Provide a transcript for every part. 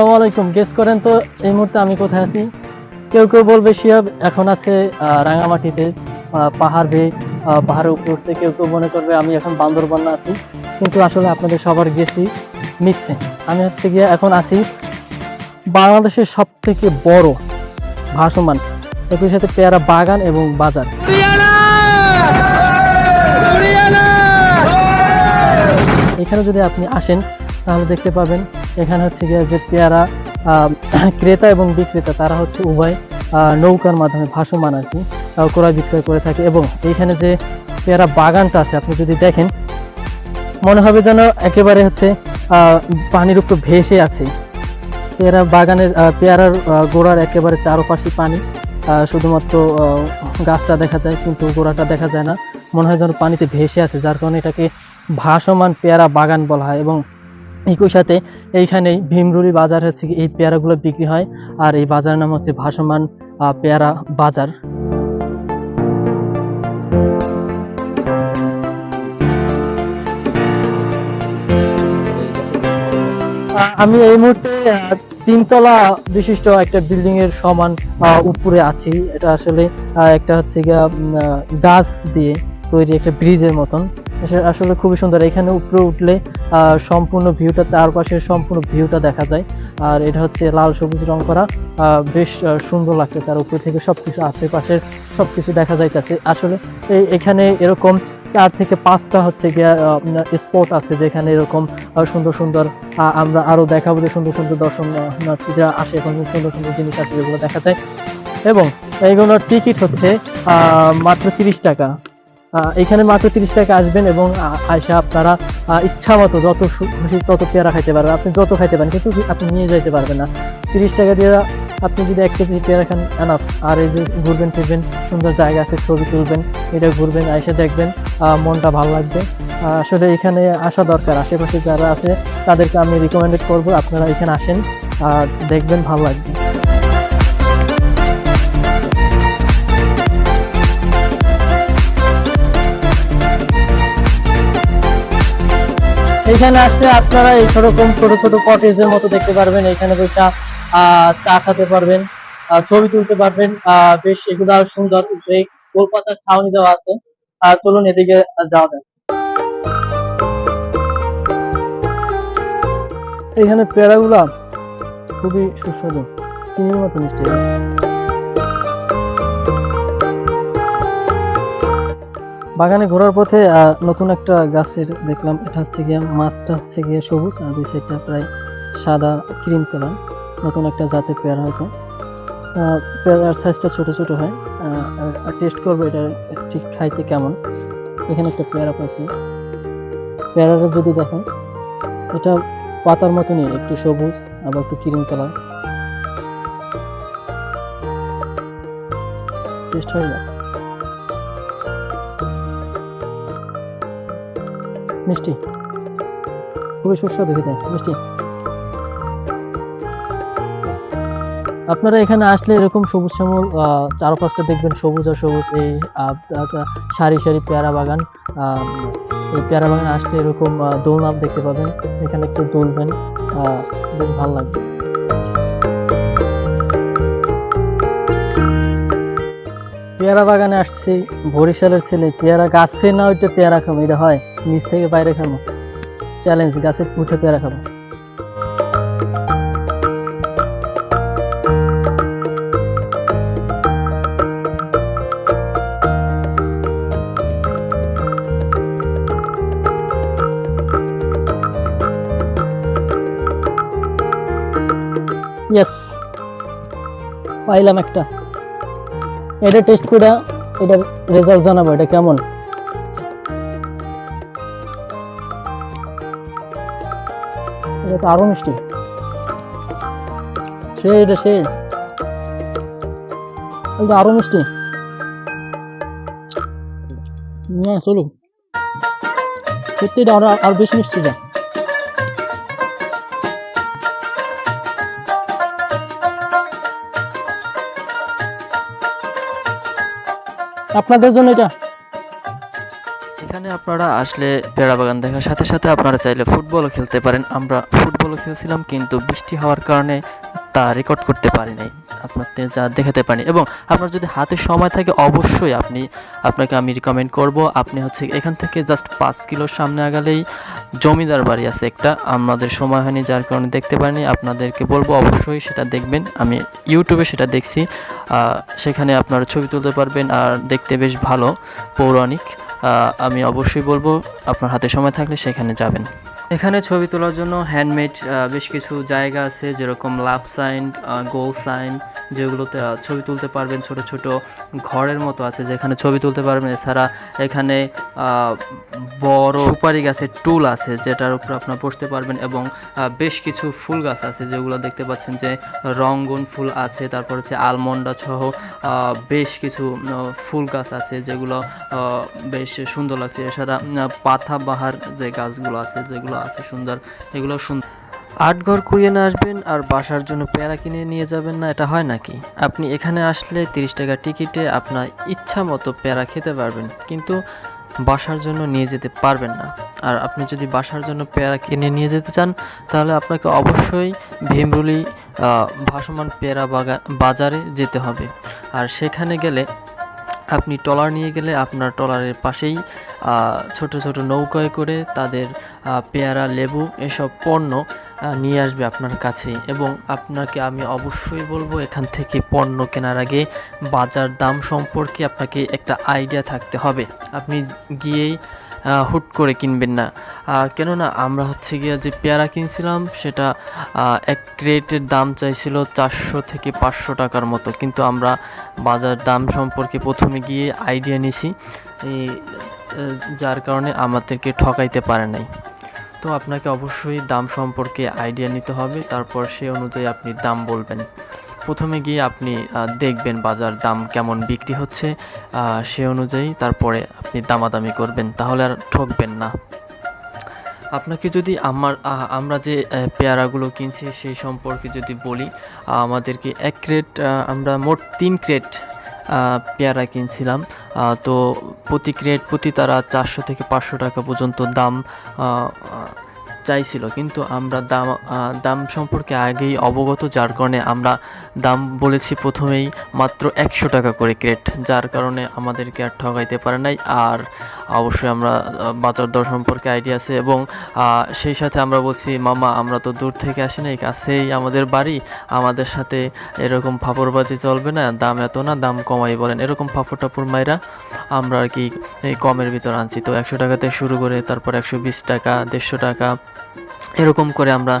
আসসালামু আলাইকুম। গেস করেন তো, এই মুহূর্তে আমি কোথায় আছি? কেউ কেউ বলবে শিয়াব এখন আছে রাঙামাটিতে পাহাড় বেয়ে পাহাড়ে উপরে উঠছে। কেউ কেউ মনে করবে, আমি এখন বান্দরবান্না আছি। কিন্তু আসলে আপনাদের সবার গেছি মিথ্যে। আমি হচ্ছে গিয়ে এখন আছি বাংলাদেশের সব থেকে বড় ভাসমান একই সাথে পেয়ারা বাগান এবং বাজার। এখানে যদি আপনি আসেন, তাহলে দেখতে পাবেন এখানে হচ্ছে গিয়ে যে পেয়ারা ক্রেতা এবং বিক্রেতা, তারা হচ্ছে উভয় নৌকার মাধ্যমে ভাসমান আর কি ক্রয় বিক্রয় করে থাকে। এবং এইখানে যে পেয়ারা বাগানটা আছে, আপনি যদি দেখেন, মনে হবে যেন একেবারে হচ্ছে পানির উপর ভেসে আছে। পেয়ারা বাগানের পেয়ারার গোড়ার একেবারে চারপাশে পানি শুধুমাত্র গাছটা দেখা যায়, কিন্তু গোড়াটা দেখা যায় না। মনে হয় যেন পানিতে ভেসে আছে, যার কারণে এটাকে ভাসমান পেয়ারা বাগান বলা হয়। এবং একই সাথে এইখানেই ভীমরুলি বাজার হচ্ছে এই পেয়ারাগুলো বিক্রি হয়। আর এই বাজারের নাম হচ্ছে ভাসমান পেয়ারা বাজার। আমি এই মুহূর্তে তিনতলা বিশিষ্ট একটা বিল্ডিং এর সমান উপরে আছি। এটা আসলে একটা হচ্ছে গিয়া গাছ দিয়ে তৈরি একটা ব্রিজের মতন। আসলে- খুবই সুন্দর। এখানে উপরে উঠলে সম্পূর্ণ ভিউটা, চারপাশের সম্পূর্ণ ভিউটা দেখা যায়। আর এটা হচ্ছে লাল সবুজ রং করা। বেশ সুন্দর লাগতেছে। আর উপরে থেকে সবকিছু, আশেপাশের সবকিছু দেখা যাইতেছে। আসলে এই, এখানে এরকম চার থেকে পাঁচটা হচ্ছে গিয়া স্পট আছে যেখানে এরকম সুন্দর সুন্দর আমরা আরও দেখাবো যে সুন্দর সুন্দর দর্শনার্থীরা আসে এবং সুন্দর সুন্দর জিনিস আছে যেগুলো দেখা যায়। এবং এইগুলোর টিকিট হচ্ছে মাত্র তিরিশ টাকা। এখানে মাত্র তিরিশ টাকা আসবেন এবং, আ- আইসা আপনারা ইচ্ছা মতো যত খুশি তত পেয়ারা খাইতে পারবেন। আপনি যত খাইতে পারেন, কিন্তু আপনি নিয়ে যাইতে পারবেন না। তিরিশ টাকা দিয়ে আপনি যদি এক কেজি পেয়ারা খান এনাফ আর এই যে ঘুরবেন, ফিরবেন, সুন্দর জায়গা আছে, ছবি তুলবেন, এটা ঘুরবেন আয়সা দেখবেন মনটা ভালো লাগবে। আসলে এখানে আসা দরকার। আশেপাশে যারা আছে, তাদেরকে আমি রিকমেন্ডেড করব, আপনারা এখানে আসেন, আর দেখবেন, ভালো লাগবে। এখানে আসলে আপনারা এই রকম ছোট ছোট কটেজের মতো দেখতে পারবেন। এখানে আহ, চা খেতে পারবেন ছবি তুলতে পারবেন। বেশ এগুলা সুন্দর উপরে কলকাতার ছাউনি দেওয়া আছে। চলুন এদিকে যাওয়া যাক। এখানে পেয়ারাগুলা খুবই সুস্বাদু। চিনির মতো মিষ্টি। বাগানে ঘোরার পথে নতুন একটা গাছের দেখলাম। এটা হচ্ছে গিয়ে, মাছটা হচ্ছে গিয়ে সবুজ, আর দুই সাইডটা প্রায় সাদা ক্রিম কালার। নতুন একটা জাতের পেয়ারা হয়তো। পেয়ারার সাইজটা ছোট ছোট হয়। আর টেস্ট করব এটা ঠিক খাইতে কেমন। এখানে একটা পেয়ারা পাইছি। পেয়ারাটা যদি দেখেন এটা পাতার মতনই, একটু সবুজ, আবার একটু ক্রিম কালার। টেস্ট হয়ে না মিষ্টি। খুবই সুস্বাদু খেতে, মিষ্টি। আপনারা এখানে আসলে এরকম সবুজ শ্যামল চারপাশটা দেখবেন সবুজ আর সবুজ, এই সারি সারি পেয়ারা বাগান। এই পেয়ারা বাগানে আসলে এরকম দোলনাপ দেখতে পাবেন। এখানে একটু দোলবেন বেশ ভালো লাগবে। পেয়ারা বাগানে আসছি, বরিশালের ছেলে, পেয়ারা গাছে না ওইটা পেয়ারা খাব, এটা হয়, নিচ থেকে বাইরে খাব। চ্যালেঞ্জ গাছে উঠে পেয়ারা খাব। ইয়েস পাইলাম একটা। এটা টেস্ট করে এটার রেজাল্ট জানাব, এটা কেমন? এটা আরও মিষ্টি। সে এটা সে এটা আরও মিষ্টি। না, চলুক। সত্যি আরও বেশি মিষ্টি এটা আপনাদের জন্য এটা। এখানে আপনারা আসলে পেড়া বাগান দেখার সাথে সাথে আপনারা চাইলে ফুটবলও খেলতে পারেন। আমরা ফুটবলও খেলছিলাম, কিন্তু বৃষ্টি হওয়ার কারণে তা রেকর্ড করতে পারি নাই। আপনাদের যা দেখাতে পারি এবং আপনার যদি হাতে সময় থাকে, অবশ্যই আপনি, আপনাকে আমি রিকমেন্ড করব। আপনি হচ্ছে এখান থেকে জাস্ট পাঁচ কিলোর সামনে আগালেই জমিদার বাড়ি আছে একটা। আমাদের সময় হয়নি, যার কারণে দেখতে পারিনি। আপনাদেরকে বলব অবশ্যই সেটা দেখবেন। আমি ইউটিউবে সেটা দেখছি। সেখানে আপনারা ছবি তুলতে পারবেন। আর দেখতে বেশ ভালো, পৌরাণিক। আমি অবশ্যই বলব, আপনার হাতে সময় থাকলে সেখানে যাবেন। এখানে ছবি তোলার জন্য হ্যান্ডমেড বেশ কিছু জায়গা আছে, যেরকম লাভ সাইন গোল সাইন যেগুলোতে ছবি তুলতে পারবেন ছোট ছোট ঘরের মতো আছে যেখানে ছবি তুলতে পারবেন। এছাড়া এখানে বড় সুপারি গাছের টুল আছে যেটার উপর আপনার বসতে পারবেন এবং বেশ কিছু ফুল গাছ আছে যেগুলো দেখতে পাচ্ছেন যে রঙ্গন ফুল আছে তারপর হচ্ছে আলমন্ডা সহ বেশ কিছু ফুল গাছ আছে যেগুলো বেশ সুন্দর লাগছে। এছাড়া উম, পাতা বাহার যে গাছগুলো আছে যেগুলো আছে সুন্দর এগুলো সুন্দর আট ঘর কুড়িয়ে না আসবেন আর বাসার জন্য পেয়ারা কিনে নিয়ে যাবেন না, এটা হয় নাকি? আপনি এখানে আসলে তিরিশ টাকা টিকিটে আপনার ইচ্ছা মতো পেয়ারা খেতে পারবেন, কিন্তু বাসার জন্য নিয়ে যেতে পারবেন না। আর আপনি যদি বাসার জন্য পেয়ারা কিনে নিয়ে যেতে চান, তাহলে আপনাকে অবশ্যই ভীমরুলি ভাসমান পেয়ারা বাগা, বাজারে যেতে হবে। আর সেখানে গেলে আপনি ট্রলার নিয়ে গেলে আপনার ট্রলারের পাশেই ছোট ছোট নৌকায় করে তাদের পেয়ারা, লেবু এসব পণ্য নিয়ে আসবে আপনার কাছে এবং আপনাকে আমি অবশ্যই বলব এখান থেকে পণ্য কেনার আগে বাজার দাম সম্পর্কে আপনাকে একটা আইডিয়া থাকতে হবে। আপনি গিয়েই হুট করে কিনবেন না। কেননা আমরা হচ্ছে গিয়ে যে পেয়ারা কিনছিলাম সেটা এক ক্রেটের দাম চাইছিল চারশো থেকে পাঁচশো টাকার মতো। কিন্তু আমরা বাজার দাম সম্পর্কে প্রথমে গিয়ে আইডিয়া নিছি যার কারণে আমাদেরকে ঠকাইতে পারে নাই। তো আপনাকে অবশ্যই দাম সম্পর্কে আইডিয়া নিতে হবে। তারপর সে অনুযায়ী আপনি দাম বলবেন। প্রথমে গিয়ে আপনি দেখবেন বাজার দাম কেমন বিক্রি হচ্ছে সে অনুযায়ী তারপরে আপনি দামাদামি করবেন। তাহলে আর ঠকবেন না। আপনাকে যদি আমার আমরা যে পেয়ারাগুলো কিনছি সেই সম্পর্কে যদি বলি আমাদেরকে এক ক্রেট আমরা মোট তিন ক্রেট পেয়ারা কিনছিলাম। তো প্রতি ক্রেট প্রতি তারা চারশো থেকে পাঁচশো টাকা পর্যন্ত দাম চাইছিল, কিন্তু আমরা দাম দাম সম্পর্কে আগেই অবগত, যার কারণে আমরা দাম বলেছি প্রথমেই মাত্র একশো টাকা করে ক্রেট, যার কারণে আমাদেরকে আর ঠকাইতে পারে নাই। আর অবশ্যই আমরা বাজার দর সম্পর্কে আইডিয়া আছে এবং সেই সাথে আমরা বলছি, মামা, আমরা তো দূর থেকে আসি নাই, কাছেই আমাদের বাড়ি, আমাদের সাথে এরকম ফাপড়বাজি চলবে না, দাম এত না, দাম কমাই বলেন। এরকম ফাপড় টাপড় মাইরা আমরা আর কি কমের ভিতর আনছি। তো একশো টাকাতে শুরু করে তারপর একশো বিশ টাকা, দেড়শো টাকা এরকম করে আমরা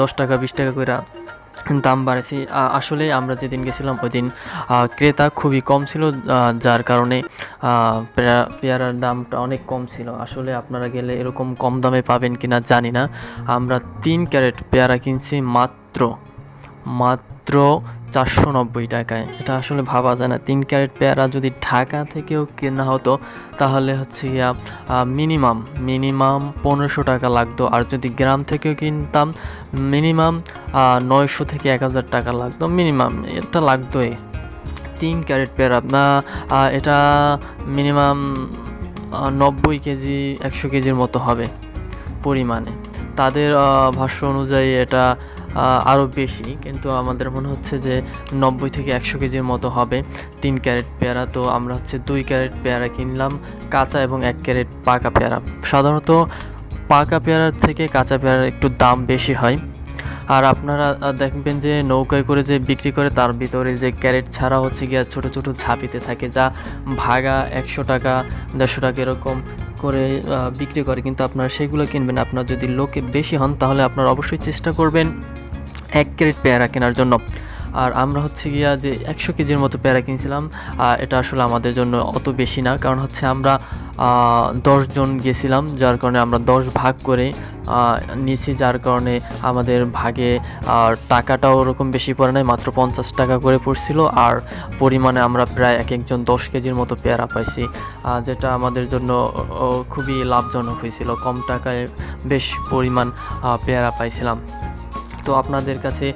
দশ টাকা, বিশ টাকা করে দাম বাড়েছি আসলে আমরা যেদিন গেছিলাম ওই দিন ক্রেতা খুবই কম ছিল যার কারণে পেয়ারার দামটা অনেক কম ছিল। আসলে আপনারা গেলে এরকম কম দামে পাবেন কিনা জানি না। আমরা তিন ক্যারেট পেয়ারা কিনছি মাত্র মাত্র চারশো নব্বই টাকায়। এটা আসলে ভাবা যায় না। তিন ক্যারেট পেয়ারা যদি ঢাকা থেকেও কেনা হতো, তাহলে হচ্ছে গিয়া মিনিমাম মিনিমাম পনেরোশো টাকা লাগতো। আর যদি গ্রাম থেকেও কিনতাম, মিনিমাম নয়শো থেকে এক হাজার টাকা লাগতো। মিনিমাম, এটা লাগতোই। তিন ক্যারেট পেয়ারা এটা মিনিমাম নব্বই কেজি, একশো কেজির মতো হবে পরিমাণে। তাদের ভাষ্য অনুযায়ী এটা আরও বেশি। কিন্তু আমাদের মনে হচ্ছে যে নব্বই থেকে একশো কেজির মতো হবে। তিন ক্যারেট পেয়ারা, তো আমরা হচ্ছে দুই ক্যারেট পেয়ারা কিনলাম, কাঁচা এবং এক ক্যারেট পাকা পেয়ারা। সাধারণত পাকা পেয়ারার থেকে কাঁচা পেয়ারার একটু দাম বেশি হয়। আর আপনারা দেখবেন যে নৌকায় করে যে বিক্রি করে, তার ভিতরে যে ক্যারেট ছাড়া হচ্ছে গিয়ে ছোট ছোট ঝাঁপিতে থাকে, যা ভাগা একশো টাকা, দেড়শো টাকা এরকম করে বিক্রি করে। কিন্তু আপনারা সেগুলো কিনবেন। আপনার যদি লোকে বেশি হন, তাহলে আপনারা অবশ্যই চেষ্টা করবেন এক ক্যারেট পেয়ারা কেনার জন্য। আর আমরা হচ্ছে গিয়া যে একশো কেজির মতো পেয়ারা কিনছিলাম এটা আসলে আমাদের জন্য অত বেশি না। কারণ হচ্ছে আমরা দশ জন গেছিলাম, যার কারণে আমরা দশ ভাগ করে নিছি যার কারণে আমাদের ভাগে আর টাকাটাও ওরকম বেশি পড়ে নাই, মাত্র পঞ্চাশ টাকা করে পড়ছিল। আর পরিমাণে আমরা প্রায় এক একজন দশ কেজির মতো পেয়ারা পাইছি যেটা আমাদের জন্য খুবই লাভজনক হয়েছিল। কম টাকায় বেশ পরিমাণ পেয়ারা পাইছিলাম। তো আপনাদের কাছে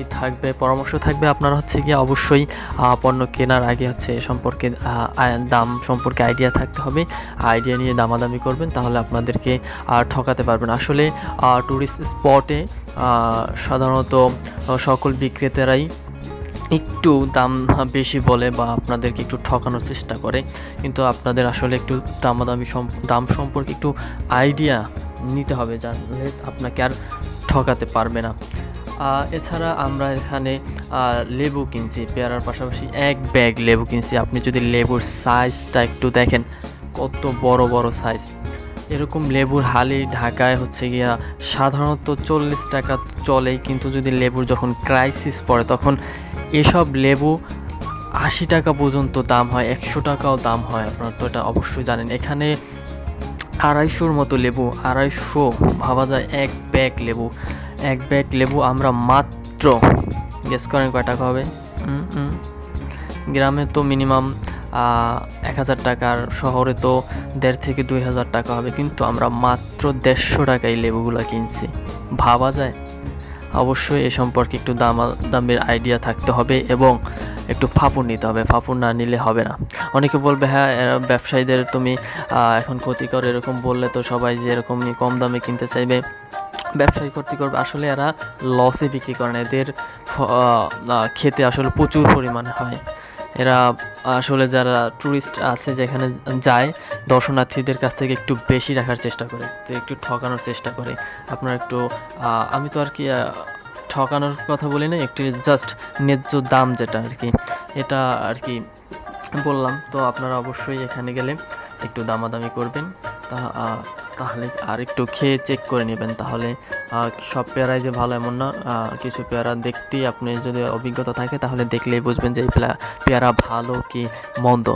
এই থাকবে, পরামর্শ থাকবে আপনারা হচ্ছে গিয়ে অবশ্যই পণ্য কেনার আগে হচ্ছে সম্পর্কে দাম সম্পর্কে আইডিয়া থাকতে হবে। আইডিয়া নিয়ে দামাদামি করবেন তাহলে আপনাদেরকে আর ঠকাতে পারবেন। আসলে ট্যুরিস্ট স্পটে সাধারণত সকল বিক্রেতারাই একটু দাম বেশি বলে বা আপনাদেরকে একটু ঠকানোর চেষ্টা করে। কিন্তু আপনাদের আসলে একটু দামাদামি দাম সম্পর্কে একটু আইডিয়া নিতে হবে জানলে আপনাকে আর ঠকাতে পারবে না। এছাড়া আমরা এখানে লেবু কিনছি, পেয়ারার পাশাপাশি এক ব্যাগ লেবু কিনছি। আপনি যদি লেবুর সাইজটা একটু দেখেন, কত বড় বড় সাইজ এরকম লেবুর হালি ঢাকায় হচ্ছে গিয়া সাধারণত চল্লিশ টাকা চলেই, কিন্তু যদি লেবুর যখন ক্রাইসিস পড়ে, তখন এসব লেবু আশি টাকা পর্যন্ত দাম হয়, একশো টাকাও দাম হয়। আপনারা তো এটা অবশ্যই জানেন। এখানে আড়াইশোর মতো লেবু, আড়াইশো ভাবা যায় এক ব্যাগ লেবু। এক ব্যাগ লেবু আমরা মাত্র গেস করেন কয় টাকা হবে। গ্রামে তো মিনিমাম এক হাজার টাকার শহরে তো দেড় থেকে দুই হাজার টাকা হবে, কিন্তু আমরা মাত্র দেড়শো টাকায় লেবুগুলো কিনছি। ভাবা যায়। অবশ্যই এ সম্পর্কে একটু দাম, দামের আইডিয়া থাকতে হবে এবং একটু ফাপুর নিতে হবে ফাপুর না নিলে হবে না। অনেকে বলবে হ্যাঁ ব্যবসায়ীদের তুমি এখন ক্ষতিকর এরকম বললে তো সবাই যে এরকম কম দামে কিনতে চাইবে। ব্যবসায়ী ক্ষতি করবে আসলে এরা লসে বিক্রি করে না। এদের খেতে আসলে প্রচুর পরিমাণে হয়। এরা আসলে যারা ট্যুরিস্ট আছে যেখানে যায়, দর্শনার্থীদের কাছ থেকে একটু বেশি রাখার চেষ্টা করে তো একটু ঠকানোর চেষ্টা করে। আপনার একটু আমি তো আর কি ঠকানোর কথা বলি না একটি জাস্ট ন্যায্য দাম যেটা আর কি, এটা আর কি বললাম। তো আপনারা অবশ্যই এখানে গেলে একটু দামাদামি করবেন। তাহলে আর একটু খেয়ে চেক করে নেবেন। তাহলে সব পেয়ারাই যে ভালো এমন না কিছু পেয়ারা দেখতেই আপনি যদি অভিজ্ঞতা থাকে তাহলে দেখলেই বুঝবেন যে এই পেয়ারা ভালো কি মন্দ।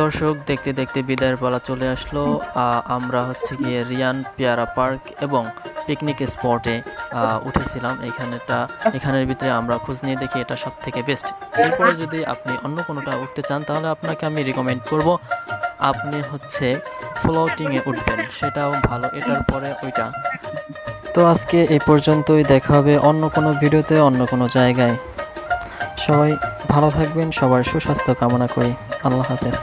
দর্শক, দেখতে দেখতে বিদায়ের পালা চলে আসলো। আমরা হচ্ছে গিয়ে রিয়ান পেয়ারা পার্ক এবং পিকনিক স্পটে উঠেছিলাম এখানেটা, এখানের ভিতরে আমরা খোঁজ নিয়ে দেখি এটা সব থেকে বেস্ট এরপরে যদি আপনি অন্য কোনোটা উঠতে চান, তাহলে আপনাকে আমি রিকমেন্ড করব, আপনি হচ্ছে ফ্লোটিংয়ে উঠবেন, সেটাও ভালো, এটার পরে ওইটা। তো আজকে এই পর্যন্তই, দেখা হবে অন্য কোনো ভিডিওতে, অন্য কোনো জায়গায়। সবাই ভালো থাকবেন, সবার সুস্বাস্থ্য কামনা করি। আল্লাহ হাফেজ।